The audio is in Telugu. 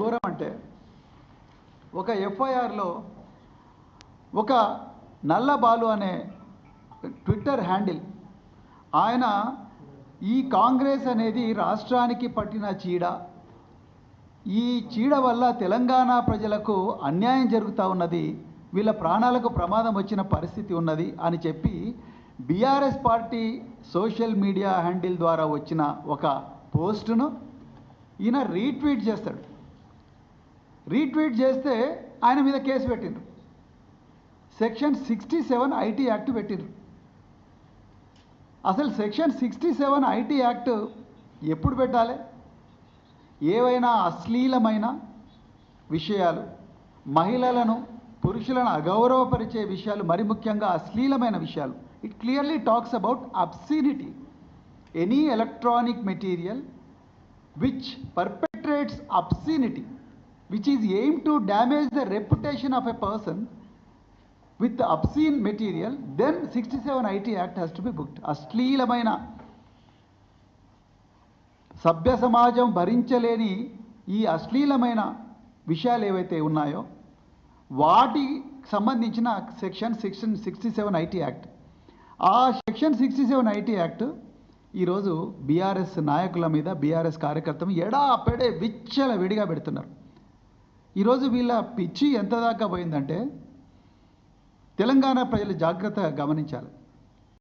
ఘోరం అంటే ఒక ఎఫ్ఐఆర్లో ఒక నల్ల బాలు అనే ట్విట్టర్ హ్యాండిల్. ఆయన ఈ కాంగ్రెస్ అనేది రాష్ట్రానికి పట్టిన చీడ. ఈ చీడ వల్ల తెలంగాణ ప్రజలకు అన్యాయం జరుగుతూ ఉన్నది వీళ్ళ ప్రాణాలకు ప్రమాదం వచ్చిన పరిస్థితి ఉన్నది అని చెప్పి BRS party social media handle ద్వారా వచ్చిన ఒక పోస్టును ఈయన రీట్వీట్ చేస్తాడు. రీట్వీట్ చేస్తే ఆయన మీద కేసు పెట్టిండ్రు. Section sixty seven IT act పెట్టిండ్రు. అసలు section sixty seven IT act ఎప్పుడు పెట్టాలి? ఏవైనా అశ్లీలమైన విషయాలు మహిళలను పురుషులను అగౌరవపరిచే విషయాలు మరి ముఖ్యంగా అశ్లీలమైన విషయాలు. It clearly talks about obscenity any electronic material which perpetrates obscenity which is aimed to damage the reputation of a person with obscene obscene material, then 67 IT Act has to be booked. అశ్లీలమైన సభ్య సమాజం భరించలేని ఈ అశ్లీలమైన విషయాలు ఏవైతే ఉన్నాయో వాటికి సంబంధించిన section section sixty seven IT act ఆ section sixty seven IT act ఈరోజు బీఆర్ఎస్ నాయకుల మీద బీఆర్ఎస్ కార్యకర్తలు ఎడా పెడే విచ్చల విడిగా పెడుతున్నారు ఈరోజు వీళ్ళ పిచ్చి ఎంత దాకా పోయిందంటే తెలంగాణ ప్రజలు జాగ్రత్తగా గమనించాలి.